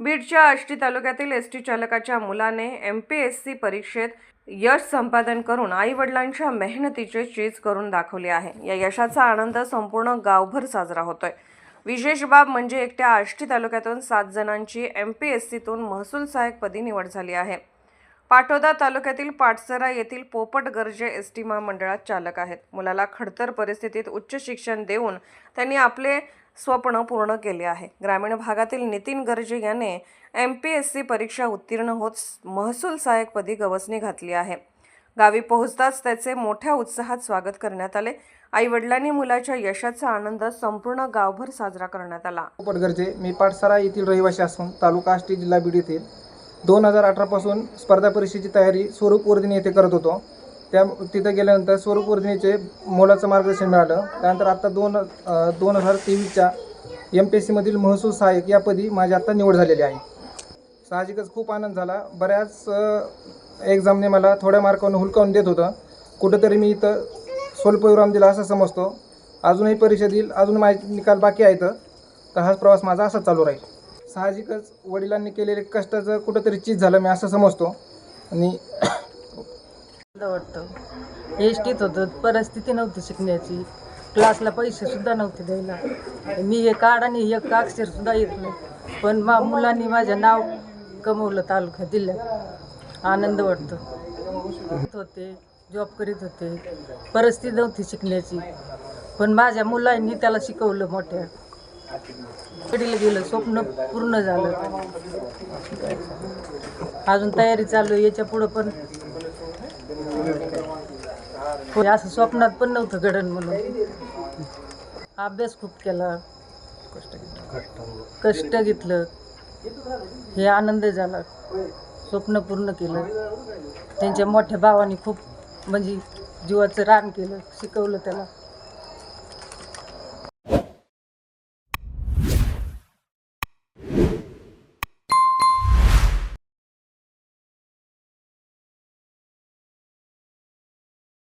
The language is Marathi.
बीडच्या आष्टी तालुक्यातील एस टी चालकाच्या मुलाने एम पी एस सी परीक्षेत यश संपादन करून आईवडिलांच्या मेहनतीचे चीज करून दाखवली आहे. या यशाचा आनंद संपूर्ण गावभर साजरा होतोय. विशेष बाब म्हणजे एकट्या आष्टी तालुक्यातून सात जणांची एम पी एस सीतून महसूल सहाय्यकपदी निवड झाली आहे. पाटोदा तालुक्यातील पाटसरा येथील पोपट गर्जे एस टी महामंडळात चालक आहेत. मुलाला खडतर परिस्थितीत उच्च शिक्षण देऊन त्यांनी आपले स्वप्न पूर्ण केले आहे. ग्रामीण भागातील नितीन गर्जे याने एम पी एस सी परीक्षा उत्तीर्ण होत महसूल सहाय्यकपदी गवसणी घातली आहे. गावी पोहोचताच त्याचे मोठ्या उत्साहात स्वागत करण्यात आले. आई वडिलांनी मुलाच्या यशाचा आनंद संपूर्ण गावभर साजरा करण्यात आला. पटगरजे मी पाटसारा येथील रहिवासी असून तालुका आष्टी जिल्हा बीड येथील दोन हजार अठरापासून स्पर्धा परीक्षेची तयारी स्वरूप वर्धिनी येथे करत होतो. त्या तिथं गेल्यानंतर स्वरूप वर्धिनीचे मोलाचं मार्गदर्शन मिळालं. त्यानंतर आत्ता दोन दोन हजार तेवीसच्या एम पी एस सीमधील महसूल सहाय्यक या पदी माझी आत्ता निवड झालेली आहे. साहजिकच खूप आनंद झाला. बऱ्याच एक्झामने मला थोड्या मार्कावरून हुलकावून देत होतं. कुठंतरी मी इथं स्वल्पविराम दिला असं समजतो. अजूनही परीक्षा देईल अजून माझे निकाल बाकी आहेत. तर हाच प्रवास माझा असाच चालू राहील. साहजिकच वडिलांनी केलेले कष्टाचं कुठंतरी चीज झालं मी असं समजतो. आणि वाटतं. एस टीत होतं. परिस्थिती नव्हती शिकण्याची. क्लासला पैसेसुद्धा नव्हते द्यायला. मी हे कार्ड आणि एक अक्षरसुद्धा येत नाही. पण मा मुलांनी माझं नाव कमवलं तालुक्यात जिल्ह्यात आनंद वाटतो. होते जॉब करीत होते. परिस्थिती नव्हती शिकण्याची. पण माझ्या मुलांनी त्याला शिकवलं मोठ्या. कडीला गेलं? स्वप्न पूर्ण झालं. अजून तयारी चालू आहे. याच्या पुढं पण होय, असं स्वप्नात पण नव्हतं घडण म्हणून. अभ्यास खूप केला. कष्ट घेतलं. हे आनंद झाला. स्वप्न पूर्ण केलं. त्यांच्या मोठ्या भावाने खूप म्हणजे जीवाचं रान केलं शिकवलं त्याला.